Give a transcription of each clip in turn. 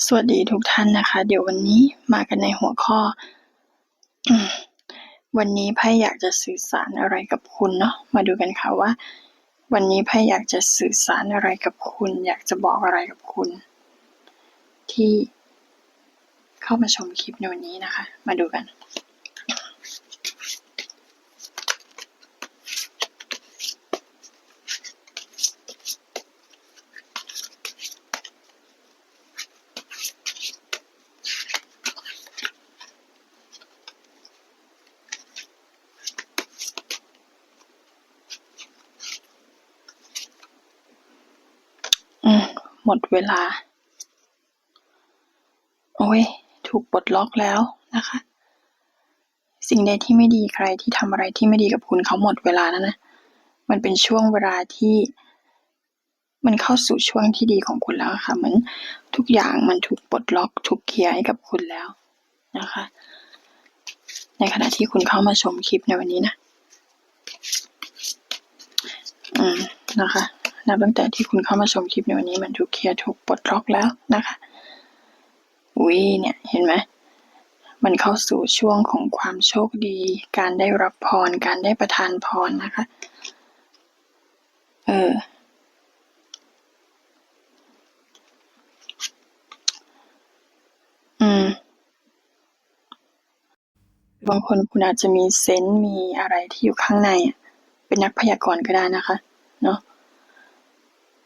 สวัสดีทุกท่านนะคะ เดี๋ยววันนี้มากันในหัวข้ออวันนี้ไพ่อยากจะสื่อสารอะไรกับคุณเนาะมาดูกันค่ะว่า วันนี้ไพ่อยากจะสื่อสารอะไรกับคุณ อยากจะบอกอะไรกับคุณ ที่เข้ามาชมคลิปในวันนี้นะคะ มาดูกัน อื มหมดเวลา โอ้ย ถูกปลดล็อกแล้วนะคะ สิ่งใดที่ไม่ดีใครที่ทำอะไรที่ไม่ดีกับคุณเขาหมดเวลาแล้วนะ มันเป็นช่วงเวลาที่มันเข้าสู่ช่วงที่ดีของคุณแล้วค่ะ เหมือนทุกอย่างมันถูกปลดล็อก ถูกเคลียร์ให้กับคุณแล้วนะคะ ในขณะที่คุณเข้ามาชมคลิปในวันนี้นะ อืม นะคะ นับตั้งแต่ที่คุณเข้ามาชมคลิปในวันนี้มันถูกเคลียร์ถูกปลดล็อกแล้วนะคะอุ้ยเนี่ยเห็นไหมมันเข้าสู่ช่วงของความโชคดี การได้รับพร การได้ประทานพรนะคะ เออ อืม บางคนคุณอาจจะมีเซนส์มีอะไรที่อยู่ข้างใน เป็นนักพยากรณ์ก็ได้นะคะ เนาะ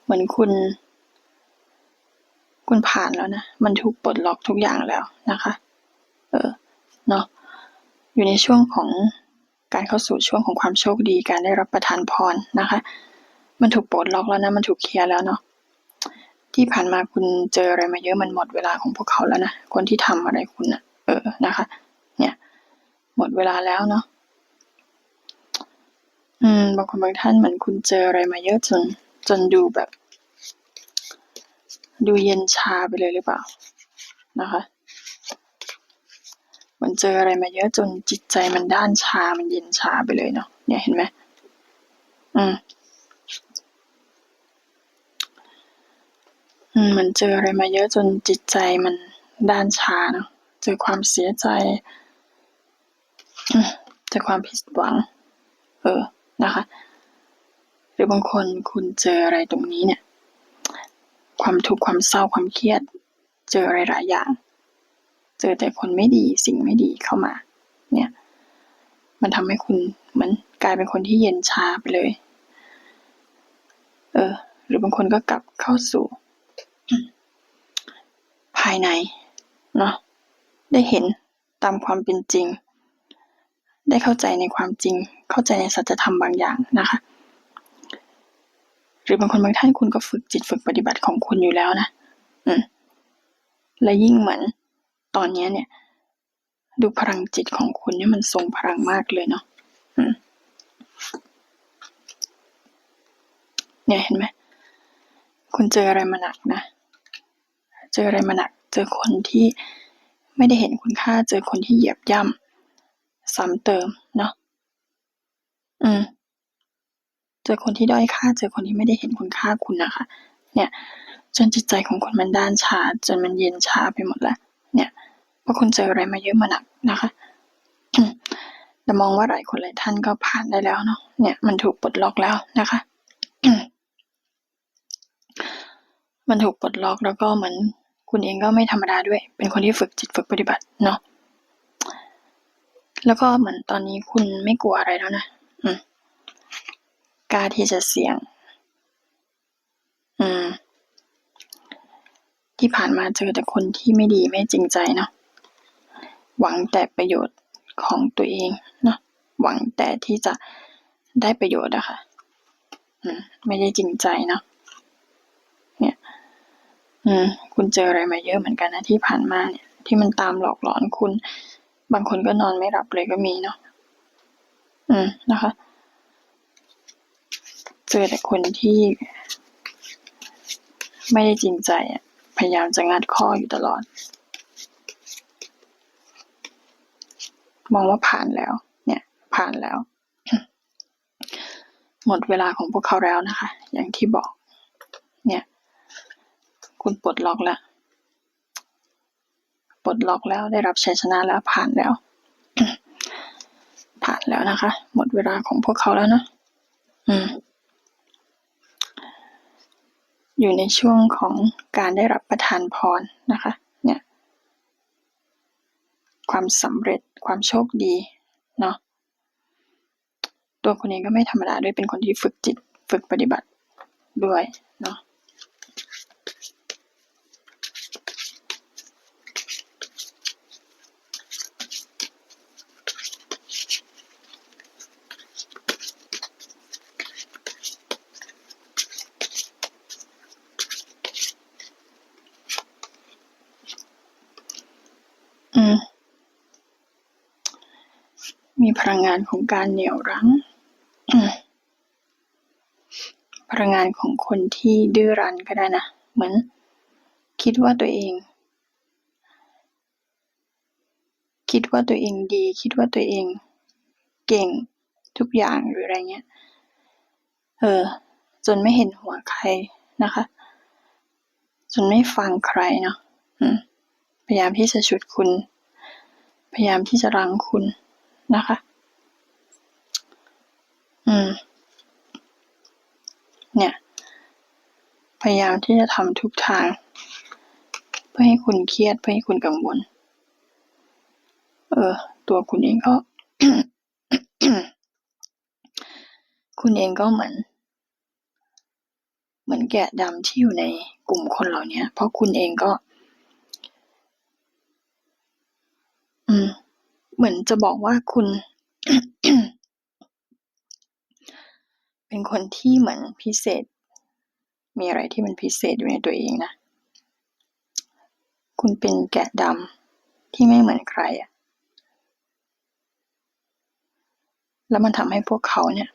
เหมือนคุณ คุณผ่านแล้วนะ มันถูกปลดล็อกทุกอย่างแล้วนะคะ เออ เนาะ อยู่ในช่วงของการเข้าสู่ช่วงของความโชคดี การได้รับประทานพรนะคะ มันถูกปลดล็อกแล้วนะ มันถูกเคลียร์แล้วเนาะ ที่ผ่านมาคุณเจออะไรมาเยอะ มันหมดเวลาของพวกเขาแล้วนะ คนที่ทำอะไรคุณนะเออ นะคะ เนี่ย หมดเวลาแล้วเนาะ อืม บางคนบางท่านเหมือนคุณเจออะไรมาเยอะจน จนดูแบบ ดูเย็นชาไปเลยหรือเปล่านะคะมันเจออะไรมาเยอะจนจิตใจมันด้านชา มันเย็นชาไปเลยเนาะเนี่ยเห็นไหมอืมอืมมันเจออะไรมาเยอะจนจิตใจมันด้านชาเนาะเจอความเสียใจเจอความผิดหวัง เออนะคะ หรือบางคนคุณเจออะไรตรงนี้เนี่ย ความทุกข์ความเศร้าความเครียด เจออะไรหลายอย่าง เจอแต่คนไม่ดีสิ่งไม่ดีเข้ามา เนี่ย มันทำให้คุณเหมือนกลายเป็นคนที่เย็นชาไปเลย เออ หรือบางคนก็กลับเข้าสู่ ภายในเนาะได้เห็นตามความเป็นจริง ได้เข้าใจในความจริง เข้าใจในสัจธรรมบางอย่างนะคะ หรือบางคนบางท่านคุณก็ฝึกจิตฝึกปฏิบัติของคุณอยู่แล้วนะอืมและยิ่งเหมือนตอนนี้เนี่ย ดูพลังจิตของคุณเนี่ยมันทรงพลังมากเลยเนาะเนี่ยเห็นไหมคุณเจออะไรมาหนักนะ เจออะไรมาหนัก เจอคนที่ไม่ได้เห็นคุณค่า เจอคนที่เหยียบย่ำซ้ำเติมเนาะอืม เจอคนที่ด้อยค่า เจอคนที่ไม่ได้เห็นคุณค่าคุณนะคะเนี่ย จนจิตใจของคุณมันด้านชา จนมันเย็นชาไปหมดแล้วเนี่ยเพราะคุณเจออะไรมาเยอะมาหนักนะคะ แต่มองว่าหลายคนหลายท่านก็ผ่านได้แล้วเนาะ เนี่ยมันถูกปลดล็อกแล้วนะคะมมันถูกปลดล็อกแล้วก็เหมือนคุณเองก็ไม่ธรรมดาด้วย เป็นคนที่ฝึกจิตฝึกปฏิบัติเนาะ แล้วก็เหมือนตอนนี้คุณไม่กลัวอะไรแล้วนะ อืม กล้าที่จะเสี่ยง อืม ที่ผ่านมาเจอแต่คนที่ไม่ดีไม่จริงใจเนาะ หวังแต่ประโยชน์ของตัวเองเนาะ หวังแต่ที่จะได้ประโยชน์อะค่ะ อืม ไม่ได้จริงใจเนาะ เนี่ย อืม คุณเจออะไรมาเยอะเหมือนกันนะที่ผ่านมาเนี่ย ที่มันตามหลอกหลอนคุณ บางคนก็นอนไม่หลับเลยก็มีเนาะ อืม นะคะ เจอแต่คนที่ไม่ได้จริงใจอะพยายามจะงัดข้ออยู่ตลอด มองว่าผ่านแล้ว เนี่ย ผ่านแล้ว หมดเวลาของพวกเขาแล้วนะคะ อย่างที่บอก เนี่ย คุณปลดล็อกแล้วปลดล็อกแล้วได้รับชัยชนะแล้วผ่านแล้ว ผ่านแล้วนะคะ หมดเวลาของพวกเขาแล้วนะอืม อยู่ในช่วงของการได้รับประทานพรนะคะ เนี่ย ความสำเร็จความโชคดีเนาะ ตัวคนเองก็ไม่ธรรมดาด้วยเป็นคนที่ฝึกจิตฝึกปฏิบัติด้วยเนาะานของการเหนี่ยวรั้ง พลังงานของคนที่ดื้อรั้นก็ได้นะ เหมือนคิดว่าตัวเอง คิดว่าตัวเองดี คิดว่าตัวเองเก่งทุกอย่างหรืออะไรเงี้ย เออ จนไม่เห็นหัวใครนะคะ จนไม่ฟังใครเนาะพยายามที่จะฉุดคุณ พยายามที่จะรั้งคุณนะคะ ม เนี่ย พยายามที่จะทำทุกทาง เพื่อให้คุณเครียดเพื่อให้คุณกังวล เออ ตัวคุณเองก็ คุณเองก็เหมือน เหมือนแกะดำที่อยู่ในกลุ่มคนเหล่านี้เพราะคุณเองก็ อืม เหมือนจะบอกว่าคุณ เป็นคนที่เหมือนพิเศษ มีอะไรที่มันพิเศษอยู่ในตัวเองนะ คุณเป็นแกะดำที่ไม่เหมือนใครอะแล้วมันทำให้พวกเขาเนี่ย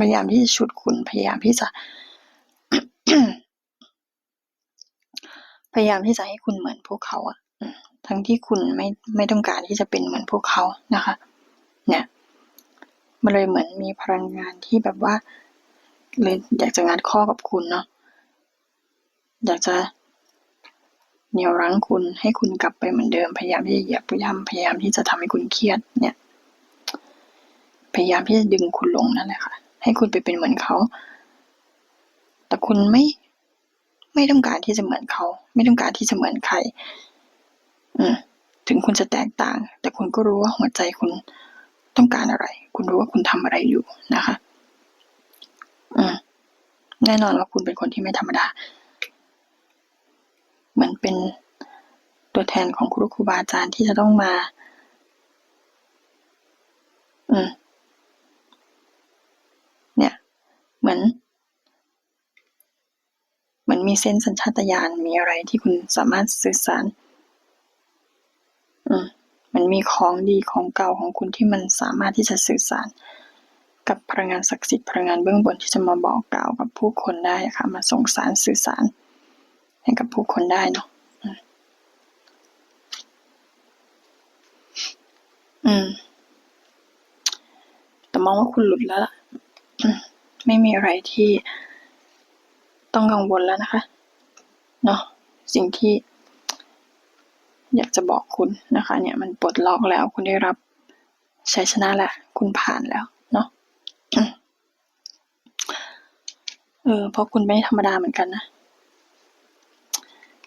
พยายามที่จะฉุดคุณ พยายามที่จะ พยายามที่จะให้คุณเหมือนพวกเขาอะทั้งที่คุณไม่ไม่ต้องการที่จะเป็นเหมือนพวกเขานะคะ เนี่ย มันเลยเหมือนมีพลังงานที่แบบว่าเลยอยากจะงัดข้อกับคุณเนาะอยากจะเหนี่ยวรั้งคุณให้คุณกลับไปเหมือนเดิม พยายามที่จะเหยียบย่ำพยายามที่จะทำให้คุณเครียดเนี่ย พยายามที่จะดึงคุณลงนั่นแหละค่ะ ให้คุณไปเป็นเหมือนเขา แต่คุณไม่ไม่ต้องการที่จะเหมือนเขา ไม่ต้องการที่จะเหมือนใคร อืมถึงคุณจะแตกต่าง แต่คุณก็รู้ว่าหัวใจคุณต้องการอะไร คุณรู้ว่าคุณทำอะไรอยู่นะคะ อืมแน่นอนว่าคุณเป็นคนที่ไม่ธรรมดา เหมือนเป็นตัวแทนของครูครูบาอาจารย์ที่จะต้องมา อืม เนี่ย เหมือน เหมือนมีเซนสัญชาตญาณมีอะไรที่คุณสามารถสื่อสาร มันมีของดีของเก่าของคุณที่มันสามารถที่จะสื่อสาร กับพลังงานศักดิ์สิทธิ์พลังงานเบื้องบนที่จะมาบอกกล่าวกับผู้คนได้ค่ะมาส่งสารสื่อสาร ให้กับผู้คนได้เนาะอืม แต่มองว่าคุณหลุดแล้วล่ะ ไม่มีอะไรที่ต้องกังวลแล้วนะคะ เนาะ สิ่งที่ อยากจะบอกคุณนะคะ เนี่ยมันปลดล็อกแล้วคุณได้รับชัยชนะแหล้วคุณผ่านแล้วเนาะเออเพราะคุณไม่ธรรมดาเหมือนกันนะ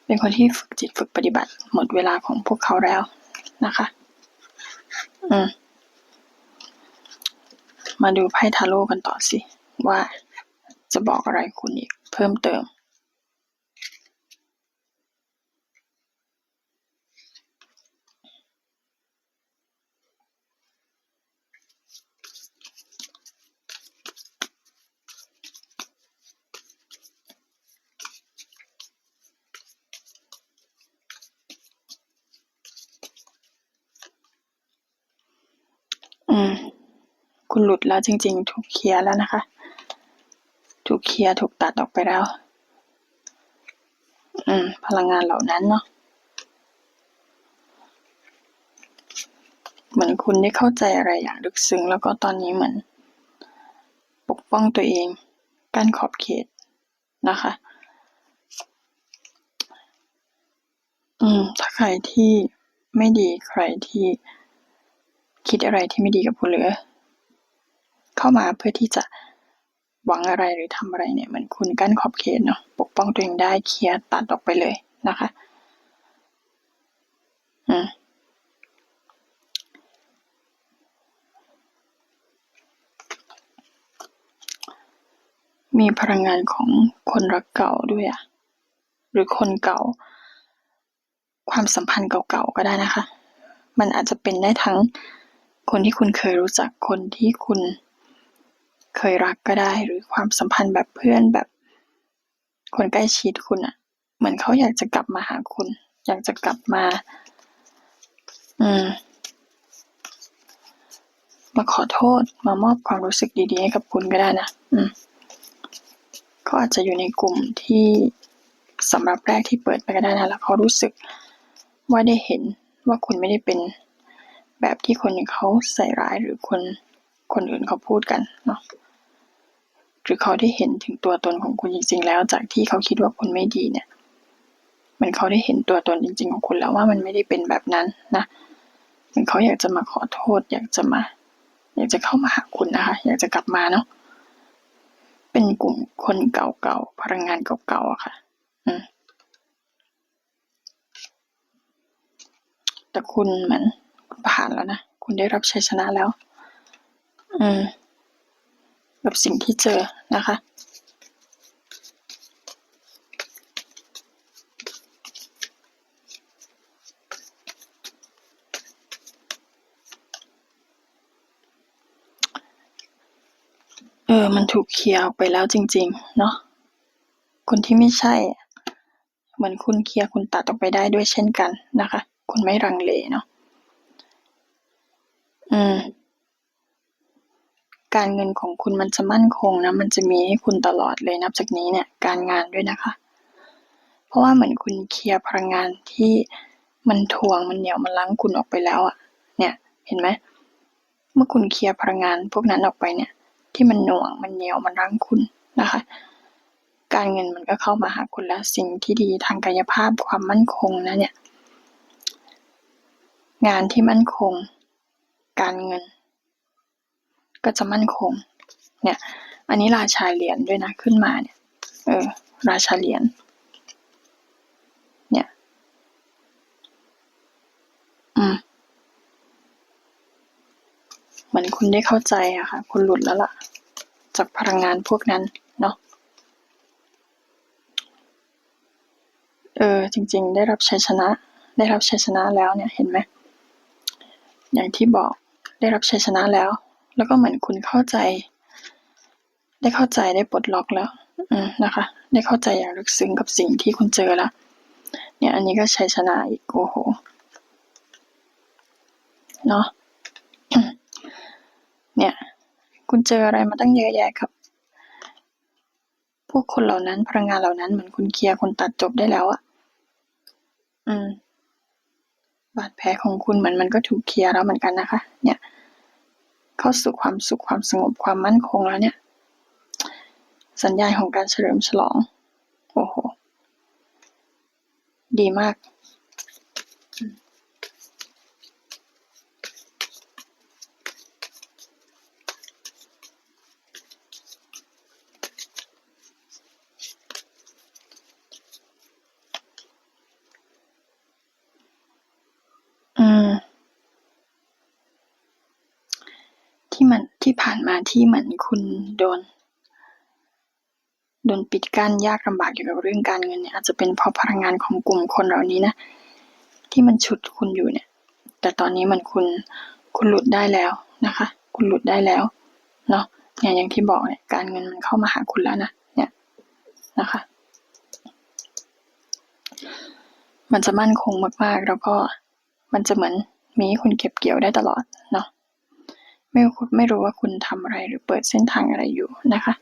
เป็นคนที่ฝึกจิตฝึกปฏิบัติ หมดเวลาของพวกเขาแล้วนะคะ อืมมาดูไพ่ทาโร่กันต่อสิ ว่าจะบอกอะไรคุณอีก เพิ่มเติม อืม คุณหลุดแล้วจริง ๆ ถูกเคลียร์แล้วนะคะ ถูกเคลียร์ถูกตัดออกไปแล้ว อืม พลังงานเหล่านั้นเนาะเหมือนคุณได้เข้าใจอะไรอย่างลึกซึ้งแล้วก็ตอนนี้เหมือน ปกป้องตัวเองกั้นขอบเขตนะคะ อืม ถ้าใครที่ไม่ดีใครที่คิดอะไรที่ไม่ดีกับคุณหรือ เข้ามาเพื่อที่จะหวังอะไรหรือทำอะไรเนี่ยเหมือนคุณกั้นขอบเขตเนาะปกป้องตัวเองได้เคลียร์ตัดออกไปเลยนะคะอืมมีพลังงานของคนรักเก่าด้วยอะหรือคนเก่า ความสัมพันธ์เก่าๆก็ได้นะคะ มันอาจจะเป็นได้ทั้งคนที่คุณเคยรู้จักคนที่คุณ เคยรักก็ได้ หรือความสัมพันธ์แบบเพื่อนแบบ คนใกล้ชิดคุณอะเหมือนเขาอยากจะกลับมาหาคุณ อยากจะกลับมา อืม มาขอโทษมามอบความรู้สึกดีๆให้กับคุณก็ได้นะอืมเขาอาจจะอยู่ในกลุ่มที่สำหรับแรกที่เปิดไปก็ได้นะแล้วเขารู้สึกว่าได้เห็นว่าคุณไม่ได้เป็นแบบที่คนอื่นเขาใส่ร้ายหรือคนคนอื่นเขาพูดกันเนาะ หรือเขาได้เห็นถึงตัวตนของคุณจริง ๆ แล้ว จากที่เขาคิดว่าคุณไม่ดีเนี่ยมือนเขาได้เห็นตัวตนจริง ๆ ของคุณแล้วว่ามันไม่ได้เป็นแบบนั้นนะมือนเขาอยากจะมาขอโทษ อยากจะมา อยากจะเข้ามาหาคุณนะคะ อยากจะกลับมาเนาะเป็นกลุ่มคนเก่าๆพลังงานเก่าๆอะค่ะ อืมแต่คุณเหมือนผ่านแล้วนะ คุณได้รับชัยชนะแล้ว อืม กับสิ่งที่เจอนะคะ เออ มันถูกเคลียร์ไปแล้วจริง ๆ เนาะคนที่ไม่ใช่ เหมือนคุณเคลียร์คุณตัดออกไปได้ด้วยเช่นกันนะคะ คุณไม่ลังเลเนาะอืม การเงินของคุณมันจะมั่นคงนะ มันจะมีให้คุณตลอดเลยนับจากนี้เนี่ย การงานด้วยนะคะ เพราะว่าเหมือนคุณเคลียร์พลังงานที่มันถ่วงมันเหนียวมันรั้งคุณออกไปแล้วอะเนี่ย เห็นไหมเมื่อคุณเคลียร์พลังงานพวกนั้นออกไปเนี่ย ที่มันหน่วงมันเหนียวมันรั้งคุณนะคะ การเงินมันก็เข้ามาหาคุณแล้วสิ่งที่ดีทางกายภาพความมั่นคงนะเนี่ย งานที่มั่นคง การเงิน ก็จะมั่นคง เนี่ย อันนี้ราชาเหรียญด้วยนะขึ้นมาเนี่ย เออ ราชาเหรียญ เนี่ย อืม เหมือนคุณได้เข้าใจอะค่ะ คุณหลุดแล้วล่ะ จากพลังงานพวกนั้นเนาะ เออ จริง ๆ ได้รับชัยชนะ ได้รับชัยชนะแล้วเนี่ย เห็นไหมอย่างที่บอกได้รับชัยชนะแล้ว แล้วก็เหมือนคุณเข้าใจ ได้เข้าใจได้ปลดล็อกแล้ว อืมนะคะ ได้เข้าใจอย่างลึกซึ้งกับสิ่งที่คุณเจอแล้วเนี่ย อันนี้ก็ชัยชนะอีกโอ้โฮเนาะเนี่ย คุณเจออะไรมาตั้งเยอะแยะครับพวกคนเหล่านั้นพลังงานเหล่านั้นเหมือนคุณเคลียร์คุณตัดจบได้แล้วอะอืม บาดแผลของคุณเหมือนมันก็ถูกเคลียร์แล้วเหมือนกันนะคะ เนี่ย เข้าสู่ความสุขความสงบความมั่นคงแล้วเนี่ย สัญญาณของการเฉลิมฉลอง โอ้โห ดีมาก ที่มัน ที่ผ่านมาที่เหมือนคุณโดน โดนปิดกั้นยากลำบากเกี่ยวกับเรื่องการเงินเนี่ย อาจจะเป็นเพราะพลังงานของกลุ่มคนเหล่านี้นะ ที่มันฉุดคุณอยู่เนี่ย แต่ตอนนี้มือนคุณ คุณหลุดได้แล้วนะคะ คุณหลุดได้แล้วเนาะเนี่ยอย่างที่บอกเนี่ยการเงินมันเข้ามาหาคุณแล้วนะเนี่ยนะคะ มันจะมั่นคงมากๆ แล้วก็มันจะเหมือนมีให้คุณเก็บเกี่ยวได้ตลอดเนาะ ไม่คุณไม่รู้ว่าคุณทำอะไรหรือเปิดเส้นทางอะไรอยู่นะคะ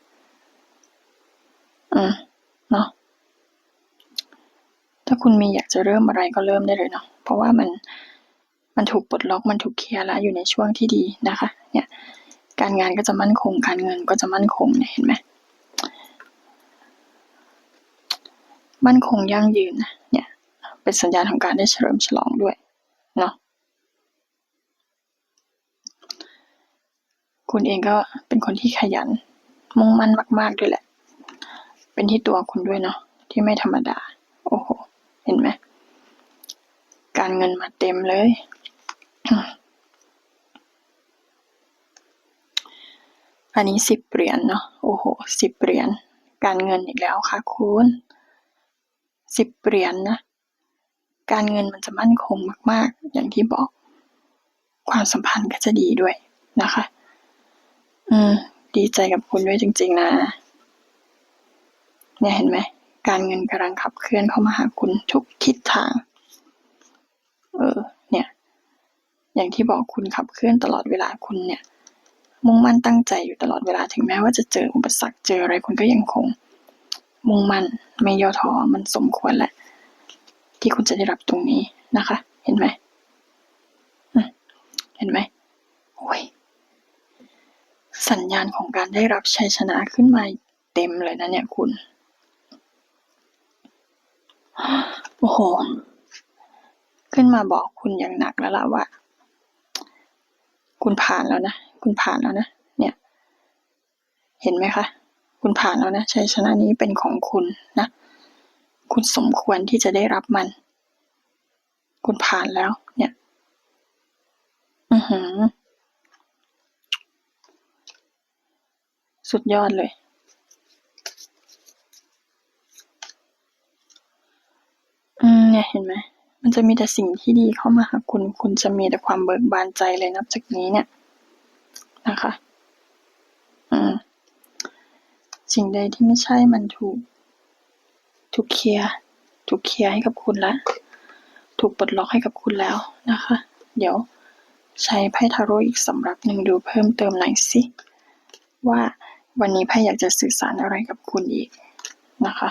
อืมเนาะถ้าคุณมีอยากจะเริ่มอะไรก็เริ่มได้เลยเนาะเพราะว่ามันมันถูกปลดล็อกมันถูกเคลียร์แล้วอยู่ในช่วงที่ดีนะคะ เนี่ย การงานก็จะมั่นคง การเงินก็จะมั่นคงเนี่ยเห็นไหมมั่นคงยั่งยืนนะเนี่ย เป็นสัญญาณของการได้เฉลิมฉลองด้วยเนาะ คุณเองก็เป็นคนที่ขยัน มุ่งมั่นมาก ๆ ด้วยแหละ เป็นที่ตัวคุณด้วยเนาะที่ไม่ธรรมดา โอ้โห เห็นไหม การเงินมาเต็มเลย อันนี้สิบเหรียญเนาะ โอ้โหสิบเหรียญ การเงินอีกแล้วค่ะคุณสิบเหรียญนะการเงินมันจะมั่นคงมาก ๆ อย่างที่บอก ความสัมพันธ์ก็จะดีด้วยนะคะ อืมดีใจกับคุณด้วยจริง ๆ นะ เนี่ยเห็นไหม การเงินกำลังขับเคลื่อนเข้ามาหาคุณทุกทิศทาง เออ เนี่ย อย่างที่บอกคุณขับเคลื่อนตลอดเวลาคุณเนี่ย มุ่งมั่นตั้งใจอยู่ตลอดเวลาถึงแม้ว่าจะเจออุปสรรคเจออะไรคุณก็ยังคง มุ่งมั่นไม่ย่อท้อมันสมควรแหละ ที่คุณจะได้รับตรงนี้นะคะ เห็นไหมเห็นไหมโอ้ย สัญญาณของการได้รับชัยชนะขึ้นมาเต็มเลยนะเนี่ยคุณ โอ้โห ขึ้นมาบอกคุณอย่างหนักแล้วล่ะว่า คุณผ่านแล้วนะ คุณผ่านแล้วนะ เนี่ย เห็นไหมคะ คุณผ่านแล้วนะ ชัยชนะนี้เป็นของคุณนะ คุณสมควรที่จะได้รับมัน คุณผ่านแล้ว เนี่ย อือหือ สุดยอดเลย อืมเนี่ยเห็นไหม มันจะมีแต่สิ่งที่ดีเข้ามาหาคุณ คุณจะมีแต่ความเบิกบานใจเลยนับจากนี้เนี่ย นะคะ อืม สิ่งใดที่ไม่ใช่มันถูก ถูกเคลียร์ ถูกเคลียร์ให้กับคุณแล้ว ถูกปลดล็อกให้กับคุณแล้วนะคะ เดี๋ยวใช้ไพ่ทาโร่อีกสำรับหนึ่งดูเพิ่มเติมหน่อยสิว่า วันนี้ไพ่อยากจะสื่อสารอะไรกับคุณอีกนะคะ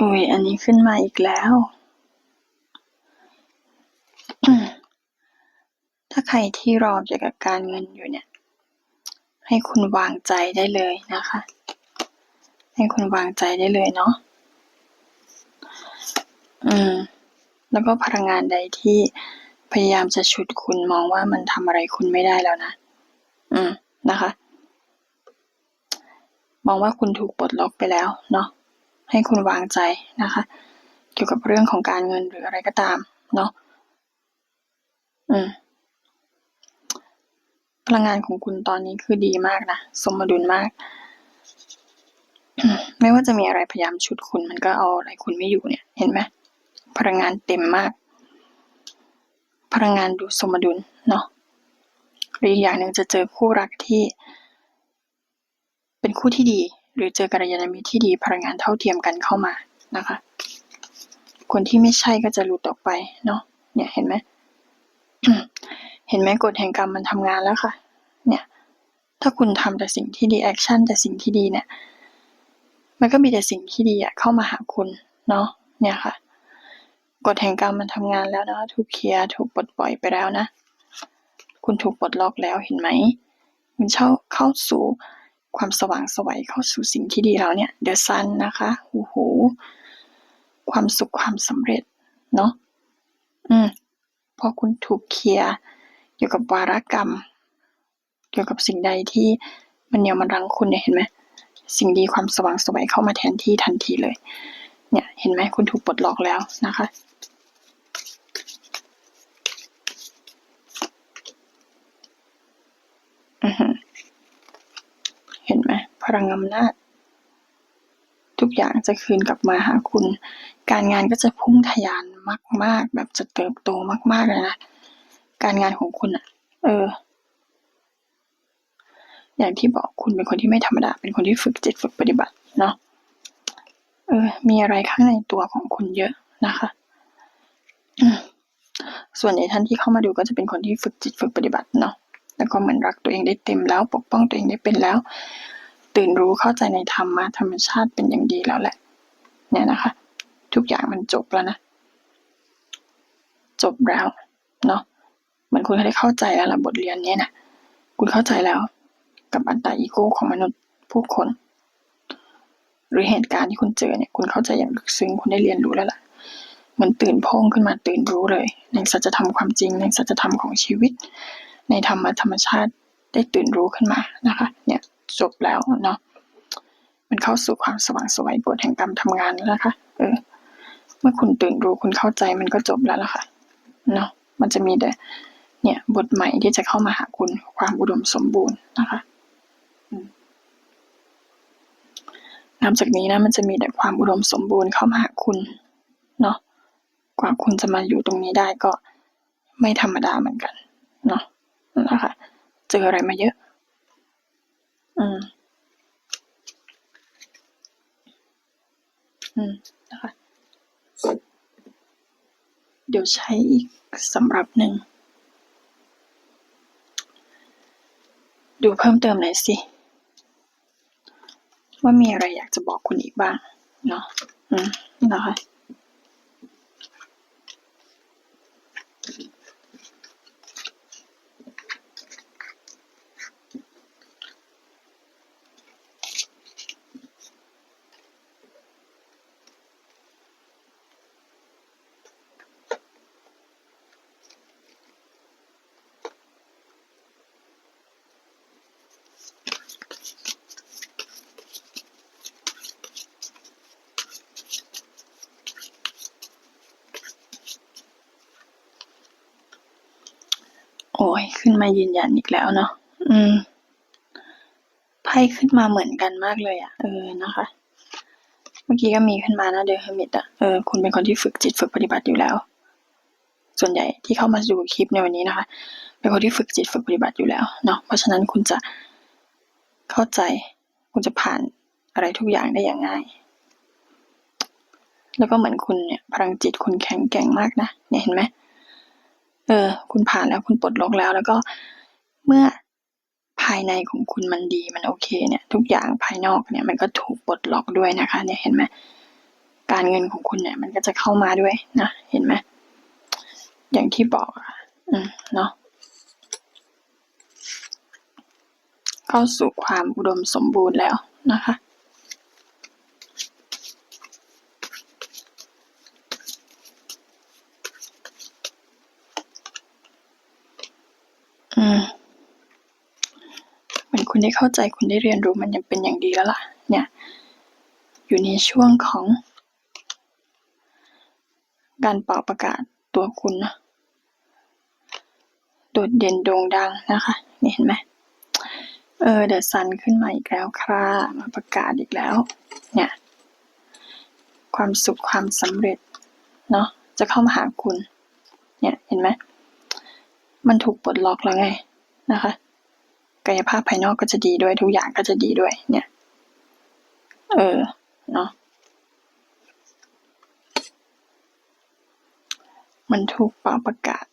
อุ้ยอันนี้ขึ้นมาอีกแล้ว ถ้าใครที่รอเกี่ยวกับการเงินอยู่เนี่ย ให้คุณวางใจได้เลยนะคะ ให้คุณวางใจได้เลยเนาะ อืม แล้วก็พลังงานใดที่พยายามจะฉุดคุณมองว่ามันทำอะไรคุณไม่ได้แล้วนะ อืม นะคะ มองว่าคุณถูกปลดล็อกไปแล้วเนาะ ให้คุณวางใจนะคะ เกี่ยวกับเรื่องของการเงินหรืออะไรก็ตามเนาะอืมพลังงานของคุณตอนนี้คือดีมากนะสมดุลมาก ไม่ว่าจะมีอะไรพยายามฉุดคุณมันก็เอาอะไรคุณไม่อยู่เนี่ย เห็นไหมพลังงานเต็มมาก พลังงานดูสมดุลเนาะหรืออีกอย่างหนึ่งจะเจอคู่รักที่ เป็นคู่ที่ดี หรือเจอกัลยาณมิตรที่ดีพลังงานเท่าเทียมกันเข้ามานะคะ คนที่ไม่ใช่ก็จะหลุดออกไปเนาะเนี่ยเห็นไหมเห็นไหมกฎแห่งกรรมมันทำงานแล้วค่ะ เนี่ย ถ้าคุณทำแต่สิ่งที่ดีแอคชั่นแต่สิ่งที่ดีเนี่ย มันก็มีแต่สิ่งที่ดีอะเข้ามาหาคุณเนาะเนี่ยค่ะกฎแห่งกรรมมันทำงานแล้วนะถูกเคลียร์ถูกปลดปล่อยไปแล้วนะ คุณถูกปลดล็อกแล้วเห็นไหม คุณเข้าเข้าสู่ ความสว่างสวัยเข้าสู่สิ่งที่ดีแล้วเนี่ยเดอะซันนะคะโอ้โหความสุขความสำเร็จเนาะอืมพอคุณถูกเคลียร์เกี่ยวกับวารกรรม เกี่ยวกับสิ่งใดที่มันเหนี่ยวมันรังคุณเนี่ยเห็นไหมสิ่งดีความสว่างสวัยเข้ามาแทนที่ทันทีเลย เนี่ยเห็นไหมคุณถูกปลดล็อกแล้วนะคะ อือหือ เห็นไหมพ ลังอำนาจ ทุกอย่างจะคืนกลับมาหาคุณ การงานก็จะพุ่งทะยานมาก ๆ แบบจะเติบโตมาก ๆ เลยนะ การงานของคุณอะเออ อย่างที่บอกคุณเป็นคนที่ไม่ธรรมดา เป็นคนที่ฝึกจิตฝึกปฏิบัติเนาะ เออ มีอะไรข้างในตัวของคุณเยอะนะคะ ส่วนใหญ่ท่านที่เข้ามาดูก็จะเป็นคนที่ฝึกจิตฝึกปฏิบัติเนาะแล้วก็เหมือนรักตัวเองได้เต็มแล้ว ปกป้องตัวเองได้เป็นแล้ว ตื่นรู้เข้าใจในธรรมะธรรมชาติเป็นอย่างดีแล้วแหละ เนี่ยนะคะ ทุกอย่างมันจบแล้วนะ จบแล้วเนาะเหมือนคุณได้เข้าใจแล้วละบทเรียนเนี้ยนะคุณเข้าใจแล้ว กับอัตตาอีโก้ของมนุษย์ผู้คน หรือเหตุการณ์ที่คุณเจอเนี่ย คุณเข้าใจอย่างลึกซึ้งคุณได้เรียนรู้แล้วล่ะเหมือนตื่นพงขึ้นมาตื่นรู้เลย ในสัจธรรมความจริง ในสัจธรรมของชีวิต ในธรรมะธรรมชาติได้ตื่นรู้ขึ้นมานะคะ เนี่ย จบแล้วเนาะมันเข้าสู่ความสว่างสวยกฎแห่งกรรมทำงานแล้วนะคะ เออ เมื่อคุณตื่นรู้คุณเข้าใจมันก็จบแล้วล่ะค่ะ เนาะมันจะมีแต่เนี่ย บทใหม่ที่จะเข้ามาหาคุณความอุดมสมบูรณ์นะคะนับจากนี้นะ มันจะมีแต่ความอุดมสมบูรณ์เข้ามาหาคุณ เนาะกว่าคุณจะมาอยู่ตรงนี้ได้ก็ไม่ธรรมดาเหมือนกัน เนาะนะคะ เจออะไรมาเยอะ อืม อืม นะคะ เดี๋ยวใช้อีกสำหรับหนึ่ง ดูเพิ่มเติมหน่อยสิ ว่ามีอะไรอยากจะบอกคุณอีกบ้าง เนาะ อืม นะคะ ขึ้นมายืนยันอีกแล้วเนาะอืมไพ่ขึ้นมาเหมือนกันมากเลยอะ่ะ เออนะคะ เมื่อกี้ก็มีขึ้นมานะเดอะเฮมิตอะเออคุณเป็นคนที่ฝึกจิตฝึกปฏิบัติอยู่แล้ว ส่วนใหญ่ที่เข้ามาดูคลิปในวันนี้นะคะ เป็นคนที่ฝึกจิตฝึกปฏิบัติอยู่แล้วเนาะเพราะฉะนั้นคุณจะเข้าใจ คุณจะผ่านอะไรทุกอย่างได้อย่างง่าย แล้วก็เหมือนคุณเนี่ยพลังจิตคุณแข็งแกร่งมากนะเนี่ยเห็นไหม เออ คุณผ่านแล้วคุณปลดล็อกแล้ว แล้วก็เมื่อภายในของคุณมันดีมันโอเคเนี่ยทุกอย่างภายนอกเนี่ยมันก็ถูกปลดล็อกด้วยนะคะ เนี่ยเห็นไหมการเงินของคุณเนี่ย มันก็จะเข้ามาด้วยนะเห็นไหมอย่างที่บอกอะอืมเนาะเข้าสู่ความอุดมสมบูรณ์แล้วนะคะ อืมเหมือน คุณได้เข้าใจคุณได้เรียนรู้มันยังเป็นอย่างดีแล้วล่ะ เนี่ย อยู่ในช่วงของ การเป่าประกาศตัวคุณนะโดดเด่นโด่งดังนะคะ นี่เห็นไหมเออเดอะซันขึ้นมาอีกแล้วค่ะมาประกาศอีกแล้ว เนี่ย ความสุขความสำเร็จ เนาะจะเข้ามาหาคุณ เนี่ย เห็นไหม มันถูกปลดล็อกแล้วไงนะคะ กายภาพภายนอกก็จะดีด้วยทุกอย่างก็จะดีด้วย เนี่ย เออ เนาะมันถูกเป่าประกาศ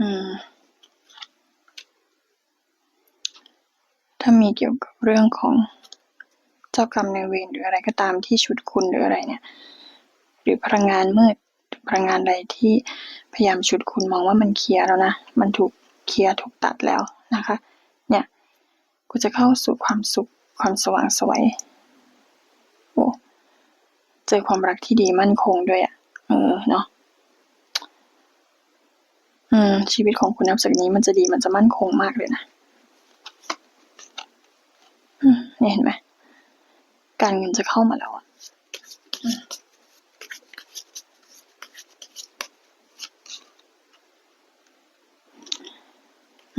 อืม ถ้ามีเกี่ยวกับเรื่องของ เจ้ากรรมนายเวร หรืออะไรก็ตามที่ชุดคุณหรืออะไรเนี่ย หรือพลังงานมืด พลังงานใดที่พยายามชุดคุณมองว่ามันเคลียร์แล้วนะ มันถูกเคลียร์ถูกตัดแล้วนะคะ เนี่ยกูจะเข้าสู่ความสุขความสว่างสวยโอ้เจอความรักที่ดีมั่นคงด้วยอะ่ะ เออเนาะอืม ชีวิตของคุณนับจากนี้มันจะดีมันจะมั่นคงมากเลยนะ อืมเนี่ยเห็นไหม การเงินจะเข้ามาแล้วอะ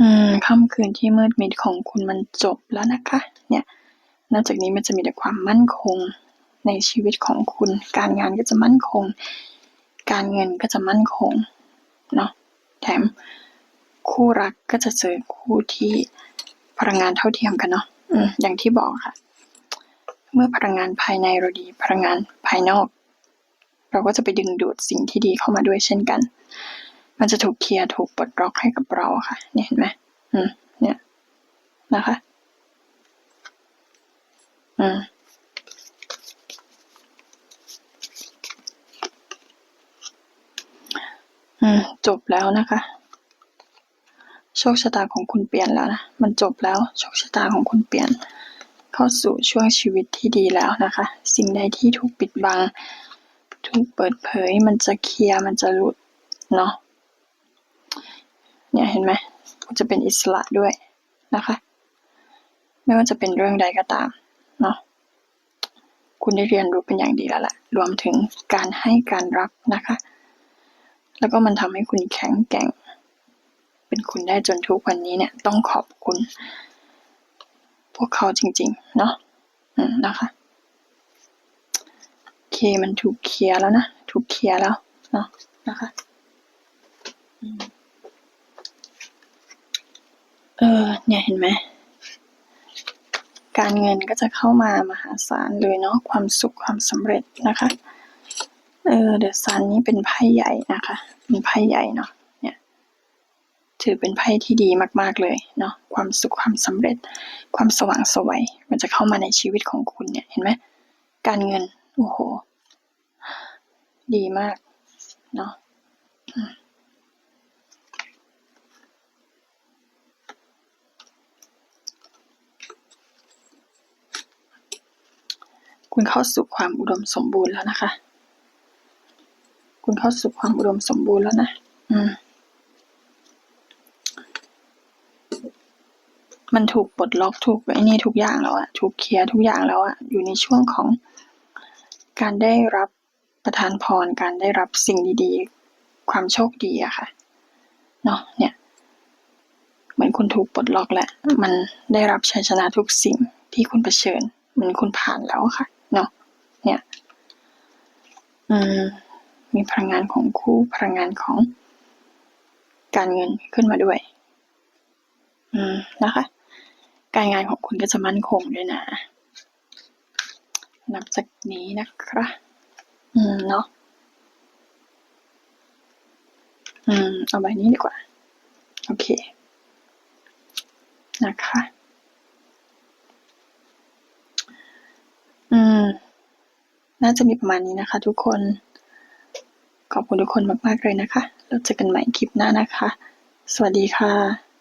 อืมค่ำคืนที่มืดมิดของคุณมันจบแล้วนะคะ เนี่ยนอกจากนี้มันจะมีแต่ความมั่นคงในชีวิตของคุณ การงานก็จะมั่นคง การเงินก็จะมั่นคง เนาะ แถมคู่รักก็จะเจอคู่ที่พลังงานเท่าเทียมกันเนาะ อืม อย่างที่บอกค่ะ เมื่อพลังงานภายในเราดีพลังงานภายนอก เราก็จะไปดึงดูดสิ่งที่ดีเข้ามาด้วยเช่นกัน มันจะถูกเคลียร์ถูกปลดล็อกให้กับเราค่ะเนี่ยเห็นไหมอืมเนี่ยนะคะอืมอืมจบแล้วนะคะ โชคชะตาของคุณเปลี่ยนแล้วนะ มันจบแล้ว โชคชะตาของคุณเปลี่ยน เข้าสู่ช่วงชีวิตที่ดีแล้วนะคะ สิ่งใดที่ถูกปิดบัง ถูกเปิดเผย มันจะเคลียร์ มันจะหลุด เนาะ เนี่ยเห็นไหมจะเป็นอิสระด้วยนะคะ ไม่ว่าจะเป็นเรื่องใดก็ตาม เนาะ คุณได้เรียนรู้เป็นอย่างดีแล้วแหละ รวมถึงการให้การรับนะคะ แล้วก็มันทำให้คุณแข็งแกร่ง เป็นคุณได้จนทุกวันนี้เนี่ย ต้องขอบคุณ พวกเขาจริง ๆ เนาะอืมนะคะโอเคมันถูกเคลียร์แล้วนะ ถูกเคลียร์แล้วเนาะนะคะเออ เนี่ยเห็นไหมการเงินก็จะเข้ามามหาศาลเลยเนาะความสุขความสำเร็จนะคะ เออเดอะซันนี่เป็นไพ่ใหญ่นะคะ เป็นไพ่ใหญ่เนาะ ถือเป็นไพ่ที่ดีมาก ๆ เลยเนาะความสุขความสำเร็จ ความสว่างสวยมันจะเข้ามาในชีวิตของคุณเนี่ยเห็นไหมการเงินโอ้โห ดีมากเนาะคุณเข้าสู่ความอุดมสมบูรณ์แล้วนะคะ คุณเข้าสู่ความอุดมสมบูรณ์แล้วนะ อืม มันถูกปลดล็อกถูกไอ้นี่ทุกอย่างแล้วอะถูกเคลียร์ทุกอย่างแล้วอะอยู่ในช่วงของการได้รับประทานพรการได้รับสิ่งดีๆ ความโชคดีอะค่ะเนาะเนี่ยเหมือนคุณถูกปลดล็อกแหล้วมันได้รับชัยชนะทุกสิ่งที่คุณเผชิญเหมือนคุณผ่านแล้วค่ะเนาะเนี่ยอืมมีพลังงานของคู่พลังงานของการเงินขึ้นมาด้วย อืม นะคะ การงานของคุณก็จะมั่นคงด้วยนะ นับจากนี้นะครับอืมเนาะอืม เอาใบนี้ดีกว่า โอเค นะคะ อืม น่าจะมีประมาณนี้นะคะ ทุกคน ขอบคุณทุกคนมาก ๆ เลยนะคะแล้วเจอกันใหม่คลิปหน้านะคะ สวัสดีค่ะ